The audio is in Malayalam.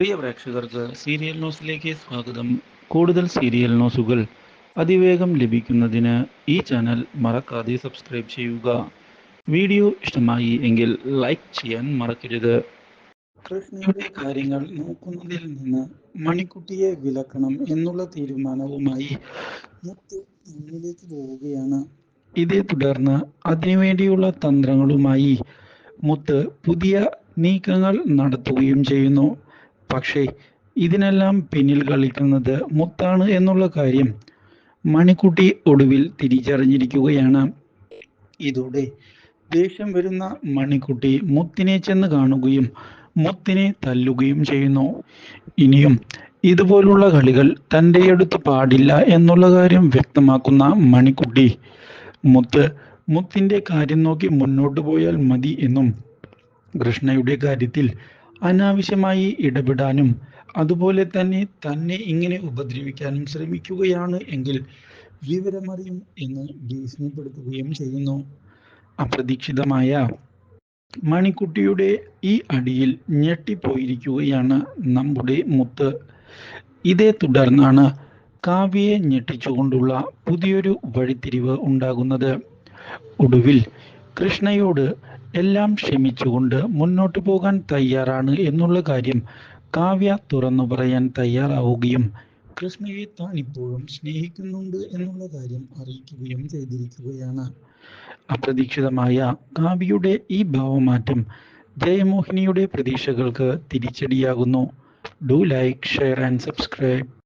പ്രിയ പ്രേക്ഷകർക്ക് സീരിയൽ ന്യൂസിലേക്ക് സ്വാഗതം. കൂടുതൽ സീരിയൽ ന്യൂസുകൾ അതിവേഗം ലഭിക്കുന്നതിന് ഈ ചാനൽ മറക്കാതെ സബ്സ്ക്രൈബ് ചെയ്യുക. വീഡിയോ ഇഷ്ടമായി എങ്കിൽ ലൈക്ക് ചെയ്യാൻ മറക്കരുത്. കൃഷ്ണയുടെ കാര്യങ്ങൾ നോക്കുന്നതിൽ നിന്ന് മണിക്കുട്ടിയെ വിലക്കണം എന്നുള്ള തീരുമാനവുമായി മുത്ത് പോവുകയാണ്. ഇതേ തുടർന്ന് അതിനുവേണ്ടിയുള്ള തന്ത്രങ്ങളുമായി മുത്ത് പുതിയ നീക്കങ്ങൾ നടത്തുകയും ചെയ്യുന്നു. പക്ഷേ ഇതിനെല്ലാം പിന്നിൽ കളിക്കുന്നത് മുത്താണ് എന്നുള്ള കാര്യം മണിക്കുട്ടി ഒടുവിൽ തിരിച്ചറിഞ്ഞിരിക്കുകയാണ്. ഇതോടെ ദേഷ്യം വരുന്ന മണിക്കുട്ടി മുത്തിനെ ചെന്ന് കാണുകയും മുത്തിനെ തല്ലുകയും ചെയ്യുന്നു. ഇനിയും ഇതുപോലുള്ള കളികൾ തന്റെ അടുത്ത് പാടില്ല എന്നുള്ള കാര്യം വ്യക്തമാക്കുന്ന മണിക്കുട്ടി മുത്ത് മുത്തിന്റെ കാര്യം നോക്കി മുന്നോട്ട് പോയാൽ മതി എന്നും കൃഷ്ണയുടെ കാര്യത്തിൽ അനാവശ്യമായി ഇടപെടാനും അതുപോലെ തന്നെ തന്നെ ഇങ്ങനെ ഉപദ്രവിക്കാനും ശ്രമിക്കുകയാണ് എങ്കിൽ വിവരമറിയും എന്ന് ഭീഷണിപ്പെടുത്തുകയും ചെയ്യുന്നു. അപ്രതീക്ഷിതമായ മണിക്കുട്ടിയുടെ ഈ അടിയിൽ ഞെട്ടിപ്പോയിരിക്കുകയാണ് നമ്മുടെ മുത്ത്. ഇതേ തുടർന്നാണ് കാവ്യയെ ഞെട്ടിച്ചുകൊണ്ടുള്ള പുതിയൊരു വഴിത്തിരിവ് ഉണ്ടാകുന്നത്. ഒടുവിൽ കൃഷ്ണയോട് എല്ലാം ക്ഷമിച്ചുകൊണ്ട് മുന്നോട്ട് പോകാൻ തയ്യാറാണ് എന്നുള്ള കാര്യം കാവ്യ തുറന്നു പറയാൻ തയ്യാറാവുകയും കൃഷ്ണയെ താൻ ഇപ്പോഴും സ്നേഹിക്കുന്നുണ്ട് എന്നുള്ള കാര്യം അറിയിക്കുകയും ചെയ്തിരിക്കുകയാണ്. അപ്രതീക്ഷിതമായ കാവ്യയുടെ ഈ ഭാവമാറ്റം ജയമോഹിനിയുടെ പ്രതീക്ഷകൾക്ക് തിരിച്ചടിയാകുന്നു. Do like share and subscribe